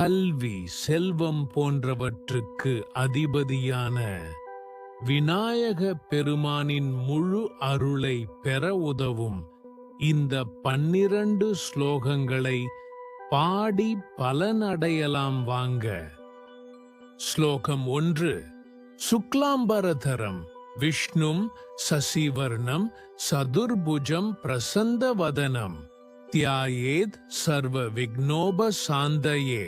கல்வி செல்வம் போன்றவற்றுக்கு அதிபதியான விநாயக பெருமானின் முழு அருளை பெற உதவும் இந்த பன்னிரண்டு ஸ்லோகங்களை பாடி பலனடையலாம் வாங்க. ஸ்லோகம் ஒன்று சுக்லாம்பரதரம் விஷ்ணும் சசிவர்ணம் சதுர்புஜம் பிரசந்தவதனம் தியாயேத் சர்வ விக்னோப சாந்தயே.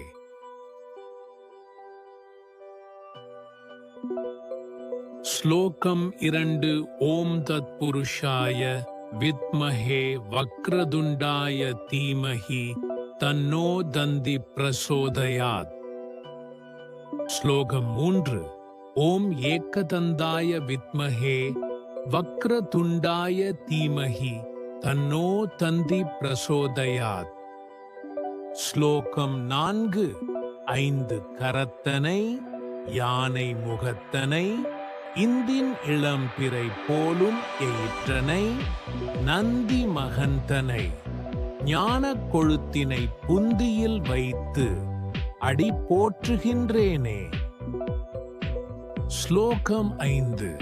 ஸ்லோகம் இரண்டு ஓம் தத் புருஷாய வித்மஹே வக்ரதுண்டாய தீமஹி தன்னோ தந்தி பிரசோதயாத். ஸ்லோகம் மூன்று ஓம் ஏக்கதந்தாய வித்மஹே வக்ரதுண்டாய தீமஹி தன்னோ தந்தி பிரசோதயாத். ஸ்லோகம் நான்கு ஐந்து கரத்தனை யானை முகத்தனை இந்தின் இளம்பிறை போலும் எயிற்றனை நந்தி மகந்தனை ஞான கொழுத்தினை புந்தியில் வைத்து அடி போற்றுகின்றேனே. ஸ்லோகம் ஐந்து.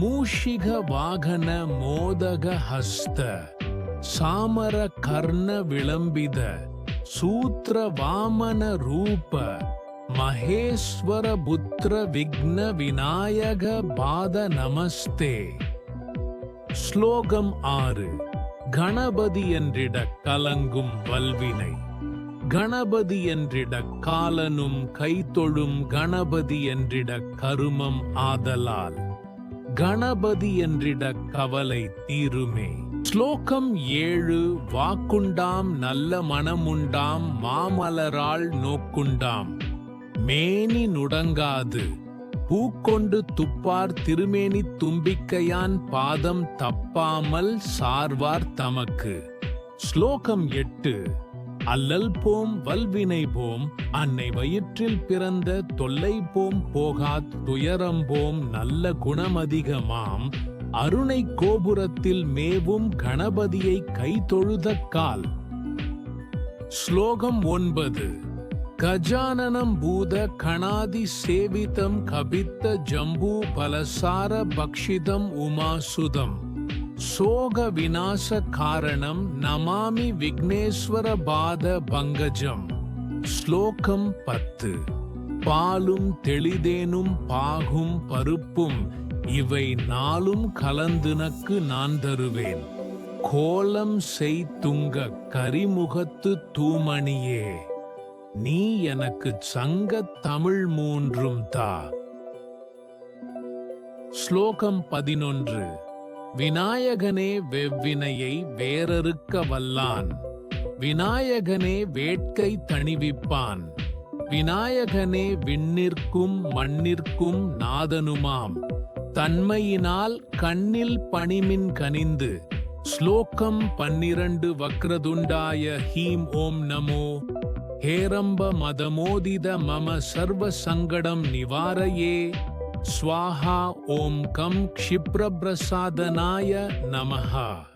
மூஷிக வாகன மோதக ஹஸ்த சாமர கர்ண விளம்பித சூத்ர வாமன ரூப மகேஸ்வர புத்திர விக்ன விநாயக பாத நமஸ்தே ஸ்லோகம் ஆறு. கணபதி என்றிட கலங்கும் வல்வினை. கணபதி என்றிட காலனும் கைத்தொழும் கணபதி என்றிட கருமம் ஆதலால். கணபதி என்றிட கவலை தீருமே. ஸ்லோகம் ஏழு. வாக்குண்டாம் நல்ல மனமுண்டாம் மாமலரால் நோக்குண்டாம். மேனி நுடங்காது. பூக்கொண்டு துப்பார் திருமேனி தும்பிக்கையான் பாதம் தப்பாமல் சார்வார் தமக்கு. ஸ்லோகம் எட்டு. அல்லல் போம் வல்வினை போம் அன்னை வயிற்றில் பிறந்த தொல்லை போம் போகாத் துயரம் போம் நல்ல குணமதிகமாம். அருணை கோபுரத்தில் மேவும் கணபதியை கை கால். ஸ்லோகம் ஒன்பது. கஜானனம் பூத கணாதி சேவிதம் கபித்த ஜம்பூ பலசார பக்ஷிதம் உமாசுதம். சோக விநாச காரணம் நமாமி விக்னேஸ்வர பாத பங்கஜம். ஸ்லோகம் பத்து. பாலும் தெளிதேனும் பாகும் பருப்பும் இவை நாளும் கலந்துனக்கு நான் தருவேன். கோலம் செய்துங்க கரிமுகத்து தூமணியே. நீ எனக்கு சங்க தமிழ் மூன்றும் தா. ஸ்லோகம் பதினொன்று. விநாயகனே வெவ்வினையை வேறறுக்க வல்லான். விநாயகனே வேட்கை தணிவிப்பான். விநாயகனே விண்ணிற்கும் மண்ணிற்கும் நாதனுமாம். தன்மையினால் கண்ணில் பணிமின் கனிந்து. ஸ்லோகம் பன்னிரண்டு வக்ரதுண்டாய ஹீம் ஓம் நமோ. ஹேரம்ப மதமோதித மம சர்வ சங்கடம் நிவாரயே. ஸ்வாஹா ஓம் கம் க்ஷிப்ரபிரசாதனாய நமஹா.